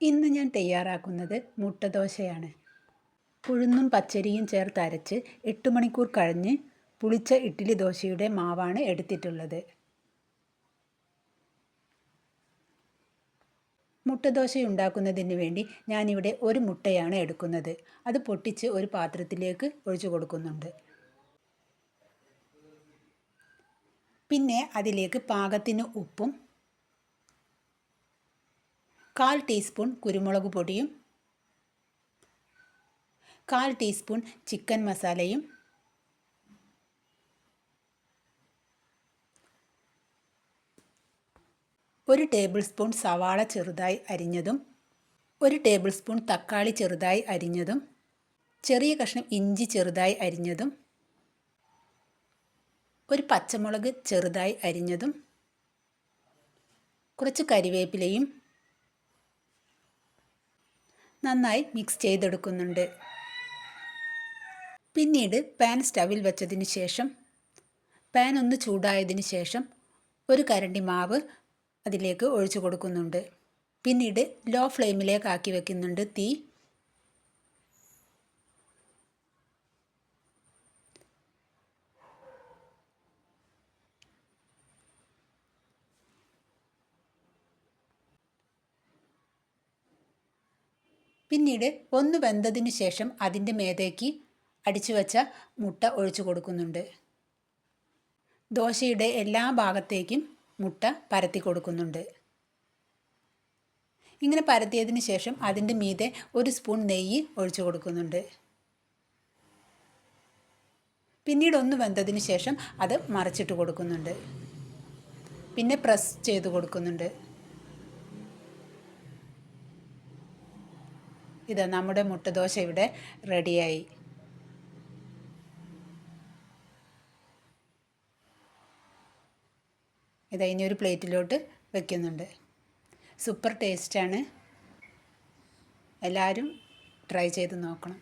ഇന്ന് ഞാൻ തയ്യാറാക്കുന്നത് മുട്ടദോശയാണ്. ഉഴുന്നും പച്ചരിയും ചേർത്ത് അരച്ച് എട്ട് മണിക്കൂർ കഴിഞ്ഞ് പുളിച്ച ഇഡ്ഡലി ദോശയുടെ മാവാണ് എടുത്തിട്ടുള്ളത്. മുട്ടദോശ ഉണ്ടാക്കുന്നതിന് വേണ്ടി ഞാനിവിടെ ഒരു മുട്ടയാണ് എടുക്കുന്നത്. അത് പൊട്ടിച്ച് ഒരു പാത്രത്തിലേക്ക് ഒഴിച്ചു കൊടുക്കുന്നുണ്ട്. പിന്നെ അതിലേക്ക് പാകത്തിന് ഉപ്പും കാൽ ടീസ്പൂൺ കുരുമുളക് പൊടിയും കാൽ ടീസ്പൂൺ ചിക്കൻ മസാലയും ഒരു ടേബിൾ സ്പൂൺ സവാള ചെറുതായി അരിഞ്ഞതും ഒരു ടേബിൾ സ്പൂൺ തക്കാളി ചെറുതായി അരിഞ്ഞതും ചെറിയ കഷ്ണം ഇഞ്ചി ചെറുതായി അരിഞ്ഞതും ഒരു പച്ചമുളക് ചെറുതായി അരിഞ്ഞതും കുറച്ച് കരിവേപ്പിലയും നന്നായി മിക്സ് ചെയ്തെടുക്കുന്നുണ്ട്. പിന്നീട് പാൻ സ്റ്റവിൽ വെച്ചതിന് ശേഷം പാൻ ഒന്ന് ചൂടായതിന് ശേഷം ഒരു കരണ്ടി മാവ് അതിലേക്ക് ഒഴിച്ചു കൊടുക്കുന്നുണ്ട്. പിന്നീട് ലോ ഫ്ലെയിമിലേക്ക് ആക്കി വെക്കുന്നുണ്ട് തീ. പിന്നീട് ഒന്ന് വെന്തതിന് ശേഷം അതിന്റെ മേതേക്ക് അടിച്ചു വച്ച മുട്ട ഒഴിച്ചു കൊടുക്കുന്നുണ്ട്. ദോശയുടെ എല്ലാ ഭാഗത്തേക്കും മുട്ട പരത്തി കൊടുക്കുന്നുണ്ട്. ഇങ്ങനെ പരത്തിയതിന് ശേഷം അതിന്റെ മീതെ ഒരു സ്പൂൺ നെയ്യ് ഒഴിച്ചു കൊടുക്കുന്നുണ്ട്. പിന്നീട് ഒന്ന് വെന്തതിന് ശേഷം അത് മറിച്ചിട്ട് കൊടുക്കുന്നുണ്ട്. പിന്നെ പ്രസ് ചെയ്ത് കൊടുക്കുന്നുണ്ട്. ഇത് നമ്മുടെ മുട്ടദോശ ഇവിടെ റെഡിയായി. ഇത് ഇനി ഒരു പ്ലേറ്റിലോട്ട് വെക്കുന്നുണ്ട്. സൂപ്പർ ടേസ്റ്റാണ്. എല്ലാവരും ട്രൈ ചെയ്ത് നോക്കണം.